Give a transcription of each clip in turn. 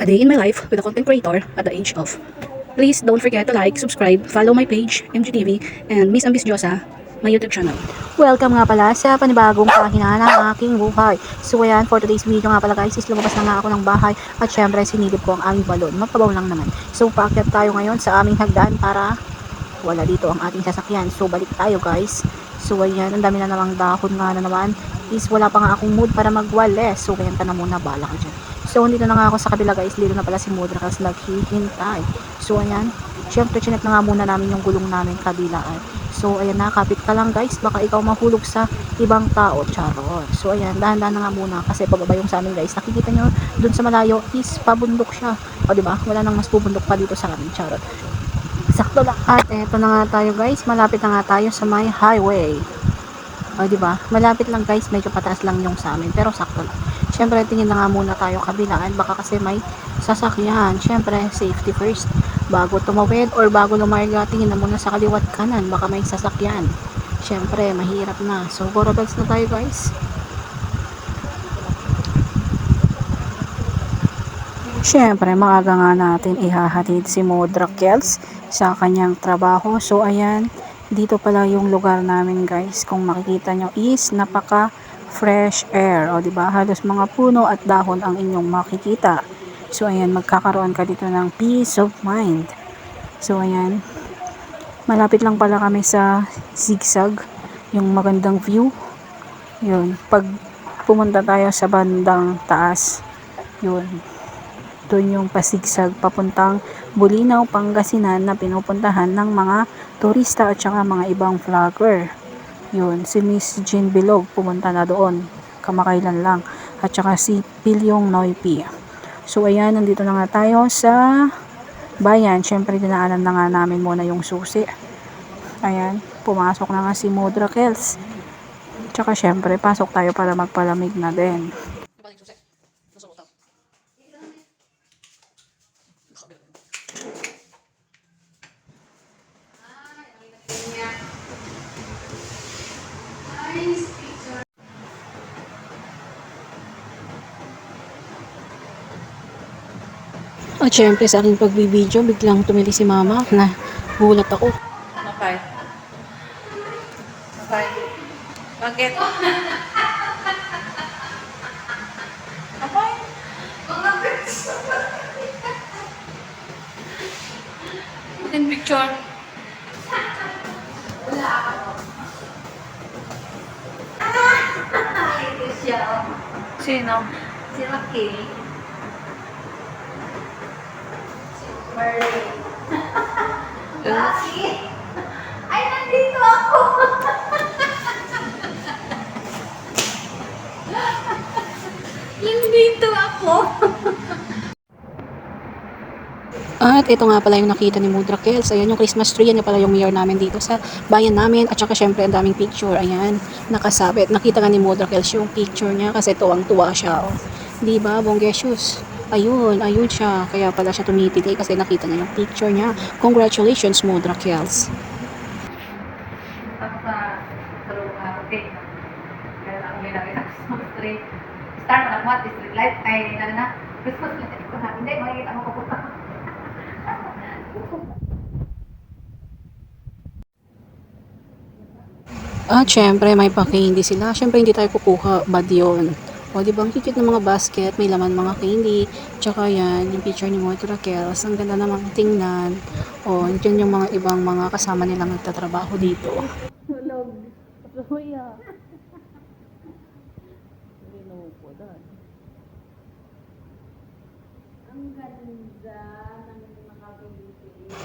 A day in my life with a content creator at the age of. Please don't forget to like, subscribe, follow my page, MGTV, and Miss Ambisyosa, my YouTube channel. Welcome nga pala sa panibagong pahina ng aking buhay. So ayan, for today's video nga pala guys, is lumabas na nga ako ng bahay at syempre sinilip ko ang aming balon. Mapabaw lang naman. So paakyat tayo ngayon sa aming hagdan para wala dito ang ating sasakyan. So balik tayo guys. So ayan, ang dami na namang dahon nga na naman. Is wala pa nga akong mood para magwales. So kaya na muna, bala ka dyan. So dito na nga ako sa kabila guys, dito na pala si Mudra kasi naghihintay. So ayan, syempre chinek na nga muna namin yung gulong namin kabilaan. So ayan na, kapit ka lang guys, baka ikaw mahulog sa ibang tao, charot. So ayan, dahan-dahan na nga muna kasi pababa yung sa amin guys. Nakikita nyo, dun sa malayo is pabundok siya. O di ba? Wala nang mas bubundok pa dito sa amin, charot. Sakto lang. At eto na nga tayo guys, malapit na nga tayo sa may highway. O di ba? Malapit lang guys, medyo pataas lang yung sa amin, pero sakto lang. Syempre, tingin na nga muna tayo kabilaan, baka kasi may sasakyan. Syempre, safety first. Bago tumawid or bago lumarga, tingin na muna sa kaliwat kanan, baka may sasakyan. Syempre, mahirap na. So, Boro bells na tayo guys. Syempre, maaga nga natin ihahatid si Modra Kels sa kanyang trabaho. So, ayan, dito pala yung lugar namin guys. Kung makikita nyo is napaka fresh air. O, ba Halos mga puno at dahon ang inyong makikita. So, ayan, magkakaroon ka dito ng peace of mind. So, ayan, malapit lang pala kami sa zigzag. Yung magandang view. Yun, pag pumunta tayo sa bandang taas, yun, doon yung pasigsag papuntang Bulinaw, Pangasinan na pinupuntahan ng mga turista at saka mga ibang vlogger. Yun, si Miss Jean Bilog pumunta na doon, kamakailan lang. At saka si Pilyong Noipi. So ayan, nandito na nga tayo sa bayan. Siyempre, dinaanan na nga namin muna yung susi. Ayan, pumasok na nga si Modra Kels. Tsaka syempre, pasok tayo para magpalamig na din. At syempre sa aking pagbibideo, biglang tumili si mama na gulat ako. Okay. Okay. Bakit? Okay. Magandang picture. Ito siya. Sino? Si Rocky. Merlin. Rocky! Ay, nandito ako! nandito ako! At ito nga pala yung nakita ni Mudra Kels. Ayan yung Christmas tree. Yan yung pala yung mayor namin dito sa bayan namin. At saka syempre ang daming picture. Ayan, nakasabit. Nakita nga ni Mudra Kels yung picture niya kasi tuwang-tuwa siya. Oh. Di ba, Bonggesius? Ayun, ayun siya. Kaya pala siya tumitili kasi nakita niya yung picture niya. Congratulations, Mudra Kels. Tapos sa sarong okay. Kaya lang may nakita Christmas tree. Star na nakuha, street light. Ay, na na. Christmas light. Ko na. Hindi, makikita mo pupunta. At syempre, may pa-candy sila. Syempre, hindi tayo kukuha. Bad yun. O, di ba? Ang cute ng mga basket. May laman mga candy. Tsaka yan, yung picture ni Moito Raquels. Ang ganda namang tingnan. O, dyan yung mga ibang mga kasama nilang nagtatrabaho dito.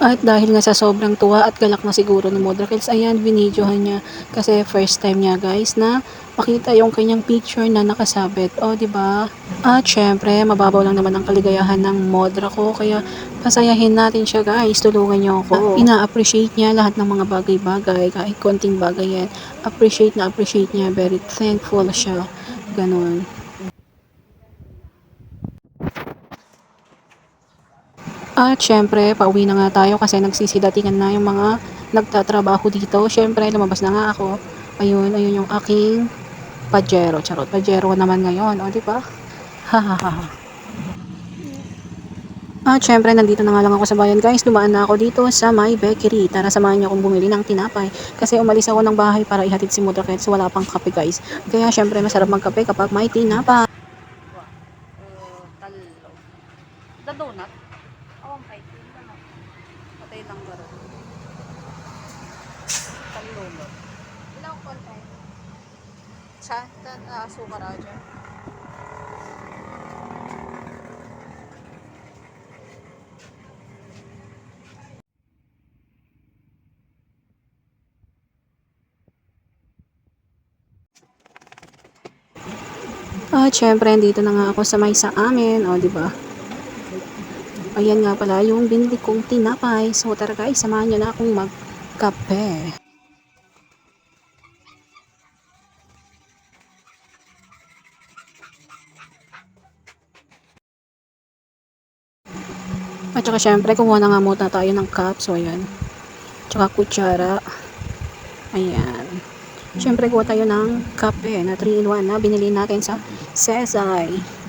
At dahil nga sa sobrang tuwa at galak na siguro ni Modrakels, ayan, binidyohan niya. Kasi first time niya guys na makita yung kanyang picture na nakasabit. O, di ba? At syempre, mababaw lang naman ang kaligayahan ng Modra ko. Kaya pasayahin natin siya guys. Tulungan niyo ako. Ina-appreciate niya lahat ng mga bagay-bagay. Kahit konting bagay yan. Appreciate na appreciate niya. Very thankful siya. Ganun. At syempre, pauwi na nga tayo kasi nagsisidatingan na yung mga nagtatrabaho dito. Syempre, lumabas na nga ako. Ayun, ayun yung aking pajero. Charot, pajero naman ngayon. O, di ba? Hahaha. At syempre, nandito na nga lang ako sa bayan guys. Dumaan na ako dito sa my bakery. Tara, samahan niyo akong bumili ng tinapay. Kasi umalis ako ng bahay para ihatid si Mudra kahit wala pang kape guys. Kaya syempre, masarap magkape kapag may tinapay. 1.5 yun naman. Patay lang ba rin? Kalulog. Ilang call time? Sa uh, ah, sukar ako dyan. At syempre, dito na nga ako sa may sa amin. O, di ba? Ayan nga pala yung binili kong tinapay. So, tara guys, samahan niyo na akong magkape. At saka syempre, kumuha na nga muna tayo ng cup. So, ayan. Tsaka kutsara. Ayan. Syempre, kuha tayo ng kape na 3-in-1 na binili natin sa Sesay.